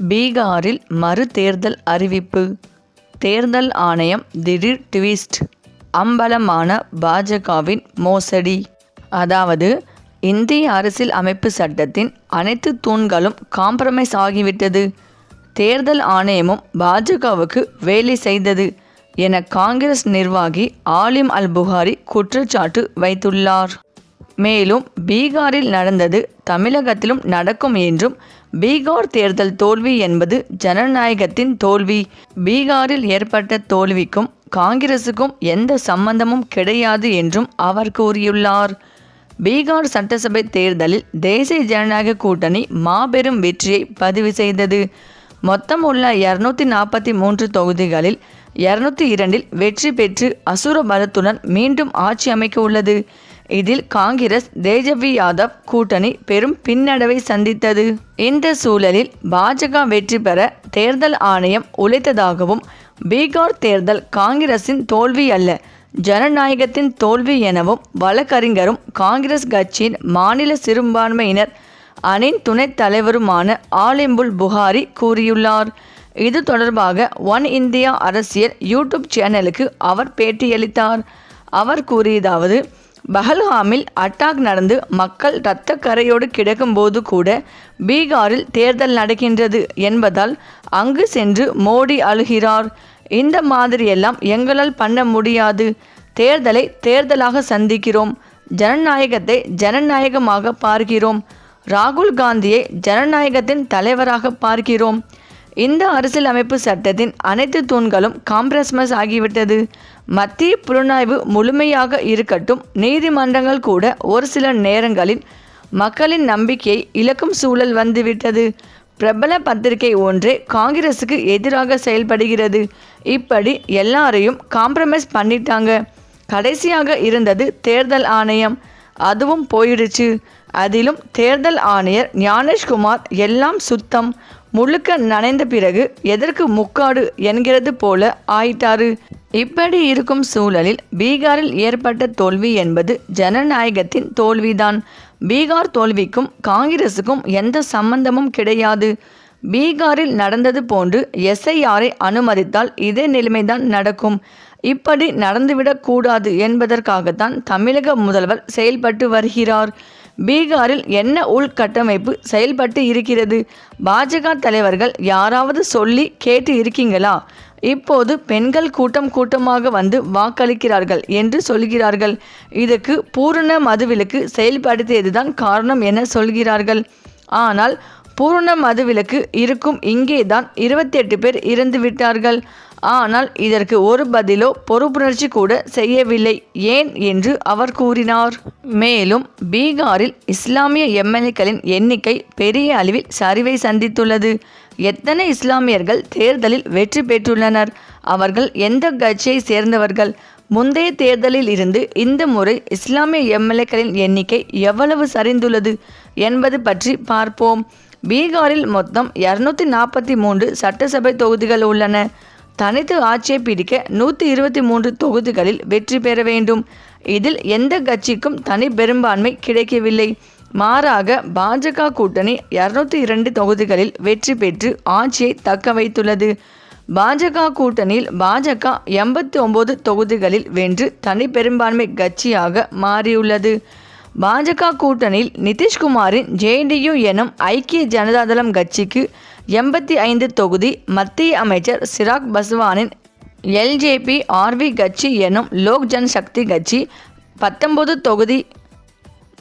பீகாரில் மறு தேர்தல் அறிவிப்பு. தேர்தல் ஆணையம் திடீர் ட்விஸ்ட். அம்பலமான பாஜகவின் மோசடி. அதாவது இந்திய அரசியல் அமைப்பு சட்டத்தின் அனைத்து தூண்களும் காம்ப்ரமைஸ் ஆகிவிட்டது. தேர்தல் ஆணையமும் பாஜகவுக்கு வேலை செய்தது என காங்கிரஸ் நிர்வாகி ஆலிம் அல் புகாரி குற்றச்சாட்டு வைத்துள்ளார். மேலும் பீகாரில் நடந்தது தமிழகத்திலும் நடக்கும் என்றும் பீகார் தேர்தல் தோல்வி என்பது ஜனநாயகத்தின் தோல்வி. பீகாரில் ஏற்பட்ட தோல்விக்கும் காங்கிரசுக்கும் எந்த சம்பந்தமும் கிடையாது என்றும் அவர் கூறியுள்ளார். பீகார் சட்டசபை தேர்தலில் தேசிய ஜனநாயக கூட்டணி மாபெரும் வெற்றியை பதிவு செய்தது. மொத்தம் உள்ள இருநூத்தி நாற்பத்தி மூன்று தொகுதிகளில் இருநூத்தி இரண்டில் வெற்றி பெற்று அசுர பலத்துடன் மீண்டும் ஆட்சி அமைக்க உள்ளது இதில் காங்கிரஸ் தேஜவி யாதவ் கூட்டணி பெரும் பின்னடைவை சந்தித்தது. இந்த சூழலில் பாஜக வெற்றி பெற தேர்தல் ஆணையம் உழைத்ததாகவும் பீகார் தேர்தல் காங்கிரசின் தோல்வி அல்ல ஜனநாயகத்தின் தோல்வி எனவும் வழக்கறிஞரும் காங்கிரஸ் கட்சியின் மாநில சிறுபான்மையினர் அணின் துணைத் தலைவருமான ஆலிம்புல் புகாரி கூறியுள்ளார். இது தொடர்பாக ஒன் இந்தியா அரசியல் யூடியூப் சேனலுக்கு அவர் பேட்டியளித்தார். அவர் கூறியதாவது பஹல்காமில் அட்டாக் நடந்து மக்கள் இரத்த கரையோடு கிடக்கும்போது கூட பீகாரில் தேர்தல் நடக்கின்றது என்பதால் அங்கு சென்று மோடி அழுகிறார். இந்த மாதிரியெல்லாம் எங்களால் பண்ண முடியாது. தேர்தலை தேர்தலாக சந்திக்கிறோம். ஜனநாயகத்தை ஜனநாயகமாக பார்க்கிறோம். ராகுல் காந்தியை ஜனநாயகத்தின் தலைவராக பார்க்கிறோம். இந்த அரசியலமைப்பு சட்டத்தின் அனைத்து தூண்களும் காம்ப்ரஸ்மஸ் ஆகிவிட்டது. மத்திய புலனாய்வு முழுமையாக இருக்கட்டும் நீதிமன்றங்கள் கூட ஒரு சில நேரங்களில் மக்களின் நம்பிக்கையை இழக்கும் சூழல் வந்துவிட்டது. பிரபல பத்திரிகை ஒன்றே காங்கிரஸுக்கு எதிராக செயல்படுகிறது. இப்படி எல்லாரையும் காம்ப்ரமைஸ் பண்ணிட்டாங்க. கடைசியாக இருந்தது தேர்தல் ஆணையம். அதுவும் போயிடுச்சு. அதிலும் தேர்தல் ஆணையர் ஞானேஷ்குமார் எல்லாம் சுத்தம். முழுக்க நனைந்த பிறகு எதற்கு முக்காடு? என்கிறது போல ஆயிட்டாரு. இப்படி இருக்கும் சூழலில் பீகாரில் ஏற்பட்ட தோல்வி என்பது ஜனநாயகத்தின் தோல்விதான். பீகார் தோல்விக்கும் காங்கிரசுக்கும் எந்த சம்பந்தமும் கிடையாது. பீகாரில் நடந்தது போன்று எஸ்ஐஆரை அனுமதித்தால் இதே நிலைமைதான் நடக்கும். இப்படி நடந்துவிடக்கூடாது என்பதற்காகத்தான் தமிழக முதல்வர் செயல்பட்டு வருகிறார். பீகாரில் என்ன உள்கட்டமைப்பு செயல்பட்டு இருக்கிறது? பாஜக தலைவர்கள் யாராவது சொல்லி கேட்டு இருக்கீங்களா? இப்போது பெண்கள் கூட்டம் கூட்டமாக வந்து வாக்களிக்கிறார்கள் என்று சொல்கிறார்கள். இதுக்கு பூரண மதுவிலக்கு செயல்படுத்தியதுதான் காரணம் என சொல்கிறார்கள். ஆனால் பூர்ண மதுவிலக்கு இருக்கும். இங்கேதான் இருபத்தி எட்டு பேர் இறந்து விட்டார்கள். ஆனால் இதற்கு ஒரு பதிலோ பொறுப்புணர்ச்சி கூட செய்யவில்லை. ஏன் என்று அவர் கூறினார். மேலும் பீகாரில் இஸ்லாமிய எம்எல்ஏக்களின் எண்ணிக்கை பெரிய அளவில் சரிவை சந்தித்துள்ளது. எத்தனை இஸ்லாமியர்கள் தேர்தலில் வெற்றி பெற்றுள்ளனர்? அவர்கள் எந்த கட்சியை சேர்ந்தவர்கள்? முந்தைய தேர்தலில் இருந்து இந்த முறை இஸ்லாமிய எம்எல்ஏக்களின் எண்ணிக்கை எவ்வளவு சரிந்துள்ளது என்பது பற்றி பார்ப்போம். பீகாரில் மொத்தம் இரநூத்தி நாற்பத்தி மூன்று சட்டசபை தொகுதிகள் உள்ளன. தனித்து ஆட்சியை பிடிக்க நூற்றி இருபத்தி மூன்று தொகுதிகளில் வெற்றி பெற வேண்டும். இதில் எந்த கட்சிக்கும் தனி பெரும்பான்மை கிடைக்கவில்லை. மாறாக பாஜக கூட்டணி இருநூத்தி இரண்டு தொகுதிகளில் வெற்றி பெற்று ஆட்சியை தக்க வைத்துள்ளது. பாஜக கூட்டணியில் பாஜக எண்பத்தி ஒன்பது தொகுதிகளில் வென்று தனி பெரும்பான்மை கட்சியாக மாறியுள்ளது. பாஜக கூட்டணியில் நிதிஷ்குமாரின் ஜேடியு எனும் ஐக்கிய ஜனதாதளம் கட்சிக்கு எண்பத்தி ஐந்து தொகுதி மத்திய அமைச்சர் சிராக் பஸ்வானின் எல்ஜேபி ஆர்வி கட்சி எனும் லோக் ஜன் சக்தி கட்சி பத்தொன்பது தொகுதி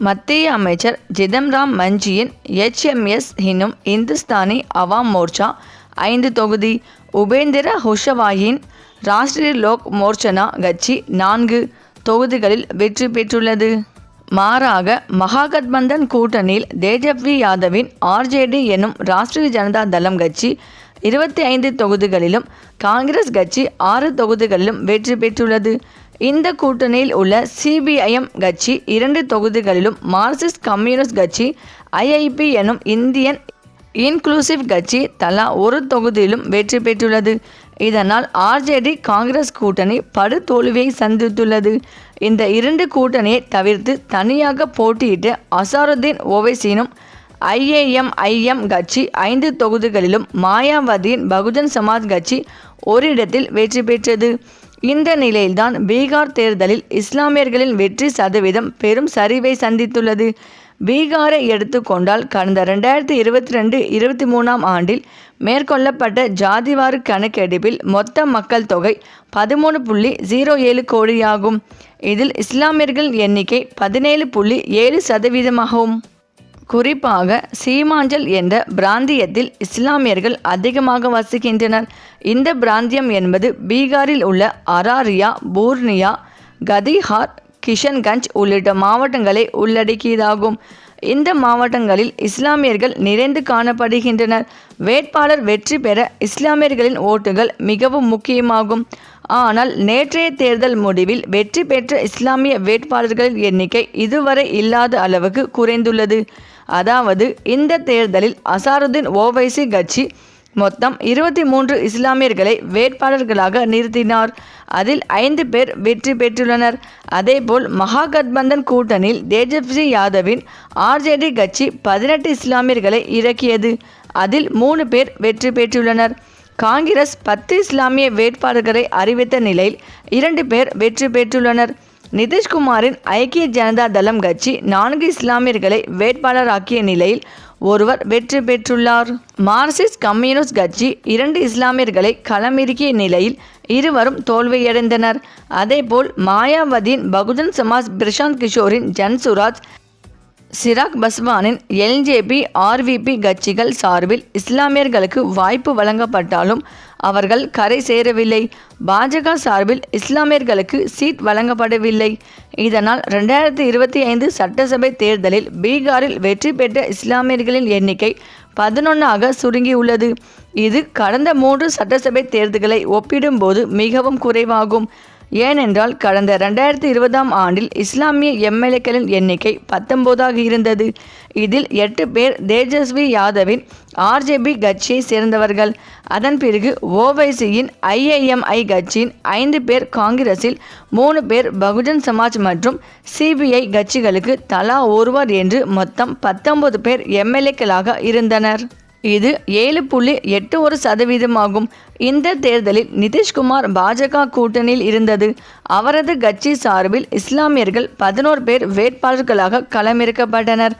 மத்திய அமைச்சர் ஜிதம்ராம் மஞ்சியின் எச்எம்எஸ் எனும் இந்துஸ்தானி அவாம் மோர்ச்சா ஐந்து தொகுதி உபேந்திர ஹுஷவாயின் ராஷ்டிரிய லோக் மோர்ச்சனா கட்சி நான்கு தொகுதிகளில் வெற்றி பெற்றுள்ளது. மாறாக மகாகத்பந்தன் கூட்டணியில் தேஜப்வி யாதவின் ஆர்ஜேடி எனும் ராஷ்டிரிய ஜனதா தளம் கட்சி இருபத்தி ஐந்து தொகுதிகளிலும் காங்கிரஸ் கட்சி ஆறு தொகுதிகளிலும் வெற்றி பெற்றுள்ளது. இந்த கூட்டணியில் உள்ள சிபிஐஎம் கட்சி இரண்டு தொகுதிகளிலும் மார்க்சிஸ்ட் கம்யூனிஸ்ட் கட்சி ஐஐபி எனும் இந்தியன் இன்க்ளூசிவ் கட்சி தலா ஒரு தொகுதியிலும் வெற்றி பெற்றுள்ளது. இதனால் ஆர்ஜேடி காங்கிரஸ் கூட்டணி படு தோல்வியை சந்தித்துள்ளது. இந்த இரண்டு கூட்டணியை தவிர்த்து தனியாக போட்டியிட்ட அசாருதீன் ஓவைசீனும் ஐஏஎம்ஐஎம் கட்சி ஐந்து தொகுதிகளிலும் மாயாவதியின் பகுஜன் சமாஜ் கட்சி ஒரு இடத்தில் வெற்றி பெற்றது. இந்த நிலையில்தான் பீகார் தேர்தலில் இஸ்லாமியர்களின் வெற்றி சதவீதம் பெரும் சரிவை சந்தித்துள்ளது. பீகாரை எடுத்துக்கொண்டால் கடந்த ரெண்டாயிரத்தி இருபத்தி ரெண்டு இருபத்தி மூணாம் ஆண்டில் மேற்கொள்ளப்பட்ட ஜாதிவாறு கணக்கெடுப்பில் மொத்த மக்கள் தொகை பதிமூணு புள்ளி ஜீரோ ஏழு கோடியாகும். இதில் இஸ்லாமியர்கள் எண்ணிக்கை பதினேழு புள்ளி ஏழு சதவீதமாகும். குறிப்பாக சீமாஞ்சல் என்ற பிராந்தியத்தில் இஸ்லாமியர்கள் அதிகமாக வசிக்கின்றனர். இந்த பிராந்தியம் என்பது பீகாரில் உள்ள அராரியா பூர்னியா கதிஹார் கிஷன்கஞ்ச் உள்ளிட்ட மாவட்டங்களை உள்ளடக்கியதாகும். இந்த மாவட்டங்களில் இஸ்லாமியர்கள் நிறைந்து காணப்படுகின்றனர். வேட்பாளர் வெற்றி பெற இஸ்லாமியர்களின் ஓட்டுகள் மிகவும் முக்கியமாகும். ஆனால் நேற்றைய தேர்தல் முடிவில் வெற்றி பெற்ற இஸ்லாமிய வேட்பாளர்களின் எண்ணிக்கை இதுவரை இல்லாத அளவுக்கு குறைந்துள்ளது. அதாவது இந்த தேர்தலில் அசாருதீன் ஓவைசி கட்சி மொத்தம் இருபத்தி மூன்று இஸ்லாமியர்களை வேட்பாளர்களாக நிறுத்தினார். அதில் ஐந்து பேர் வெற்றி பெற்றுள்ளனர். அதேபோல் மகாகட்பந்தன் கூட்டணியில் தேஜஸ்வி யாதவின் ஆர்ஜேடி கட்சி பதினெட்டு இஸ்லாமியர்களை இறக்கியது. அதில் மூணு பேர் வெற்றி பெற்றுள்ளனர். காங்கிரஸ் பத்து இஸ்லாமிய வேட்பாளர்களை அறிவித்த நிலையில் இரண்டு பேர் வெற்றி பெற்றுள்ளனர். நிதிஷ்குமாரின் ஐக்கிய ஜனதா தளம் கட்சி நான்கு இஸ்லாமியர்களை வேட்பாளராக்கிய நிலையில் ஒருவர் வெற்றி பெற்றுள்ளார். மார்க்சிஸ்ட் கம்யூனிஸ்ட் கட்சி இரண்டு இஸ்லாமியர்களை களமிறக்கிய நிலையில் இருவரும் தோல்வியடைந்தனர். அதேபோல் மாயாவதியின் பகுஜன் சமாஜ் பிரசாந்த் கிஷோரின் ஜன்சுராஜ் சிராக் பஸ்வானின் எல்ஜேபி ஆர்விபி கட்சிகள் சார்பில் இஸ்லாமியர்களுக்கு வாய்ப்பு வழங்கப்பட்டாலும் அவர்கள் கரை சேரவில்லை. பாஜக சார்பில் இஸ்லாமியர்களுக்கு சீட் வழங்கப்படவில்லை. இதனால் ரெண்டாயிரத்தி இருபத்தி ஐந்து சட்டசபை தேர்தலில் பீகாரில் வெற்றி பெற்ற இஸ்லாமியர்களின் எண்ணிக்கை பதினொன்றாக சுருங்கியுள்ளது. இது கடந்த மூன்று சட்டசபை தேர்தல்களை ஒப்பிடும்போது மிகவும் குறைவாகும். ஏனென்றால் கடந்த ரெண்டாயிரத்தி இருபதாம் ஆண்டில் இஸ்லாமிய எம்எல்ஏக்களின் எண்ணிக்கை பத்தொன்பதாக இருந்தது. இதில் எட்டு பேர் தேஜஸ்வி யாதவின் ஆர்ஜேபி கட்சியை சேர்ந்தவர்கள். அதன் பிறகு ஓவைசியின் ஐஏஎம்ஐ கட்சியின் ஐந்து பேர் காங்கிரஸில் மூணு பேர் பகுஜன் சமாஜ் மற்றும் சிபிஐ கட்சிகளுக்கு தலா ஒருவர் என்று மொத்தம் பத்தொன்பது பேர் எம்எல்ஏக்களாக இருந்தனர். இது ஏழு புள்ளி எட்டு ஒரு சதவீதமாகும். இந்த தேர்தலில் நிதிஷ்குமார் பாஜக கூட்டணியில் இருந்தது. அவரது கட்சி சார்பில் இஸ்லாமியர்கள் பதினோரு பேர் வேட்பாளர்களாக களமிறக்கப்பட்டனர்.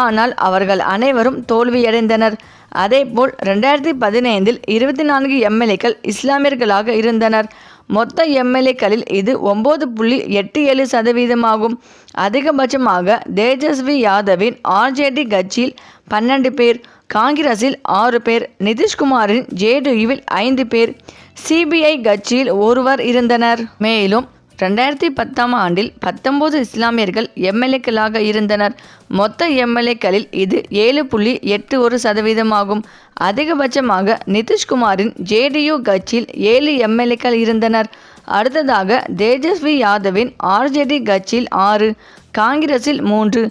ஆனால் அவர்கள் அனைவரும் தோல்வியடைந்தனர். அதேபோல் ரெண்டாயிரத்தி பதினைந்தில் இருபத்தி நான்கு எம்எல்ஏக்கள் இஸ்லாமியர்களாக இருந்தனர். மொத்த எம்எல்ஏக்களில் இது ஒம்பது புள்ளி எட்டு ஏழு சதவீதமாகும். அதிகபட்சமாக தேஜஸ்வி யாதவின் ஆர்ஜேடி கட்சியில் பன்னெண்டு பேர் காங்கிரஸில் ஆறு பேர் நிதிஷ்குமாரின் ஜேடியுவில் ஐந்து பேர் சிபிஐ கட்சியில் ஒருவர் இருந்தனர். மேலும் ரெண்டாயிரத்தி பத்தாம் ஆண்டில் பத்தொன்பது இஸ்லாமியர்கள் எம்எல்ஏக்களாக இருந்தனர். மொத்த எம்எல்ஏக்களில் இது ஏழு புள்ளி எட்டு ஒரு சதவீதமாகும். அதிகபட்சமாக நிதிஷ்குமாரின் ஜேடியு கட்சியில் ஏழு எம்எல்ஏக்கள் இருந்தனர். அடுத்ததாக தேஜஸ்வி யாதவின் ஆர்ஜேடி கட்சியில் ஆறு காங்கிரஸில் மூன்று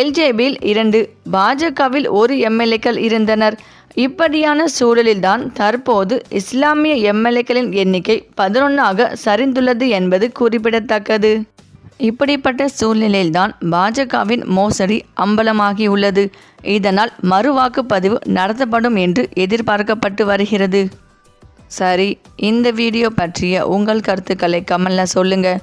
எல்ஜேபியில் இரண்டு பாஜகவில் ஒரு எம்எல்ஏக்கள் இருந்தனர். இப்படியான சூழலில்தான் தற்போது இஸ்லாமிய எம்எல்ஏக்களின் எண்ணிக்கை பதினொன்றாக சரிந்துள்ளது என்பது குறிப்பிடத்தக்கது. இப்படிப்பட்ட சூழ்நிலையில்தான் பாஜகவின் மோசடி அம்பலமாகியுள்ளது. இதனால் மறுவாக்குப்பதிவு நடத்தப்படும் என்று எதிர்பார்க்கப்பட்டு வருகிறது. சரி இந்த வீடியோ பற்றிய உங்கள் கருத்துக்களை கமெண்டில் சொல்லுங்கள்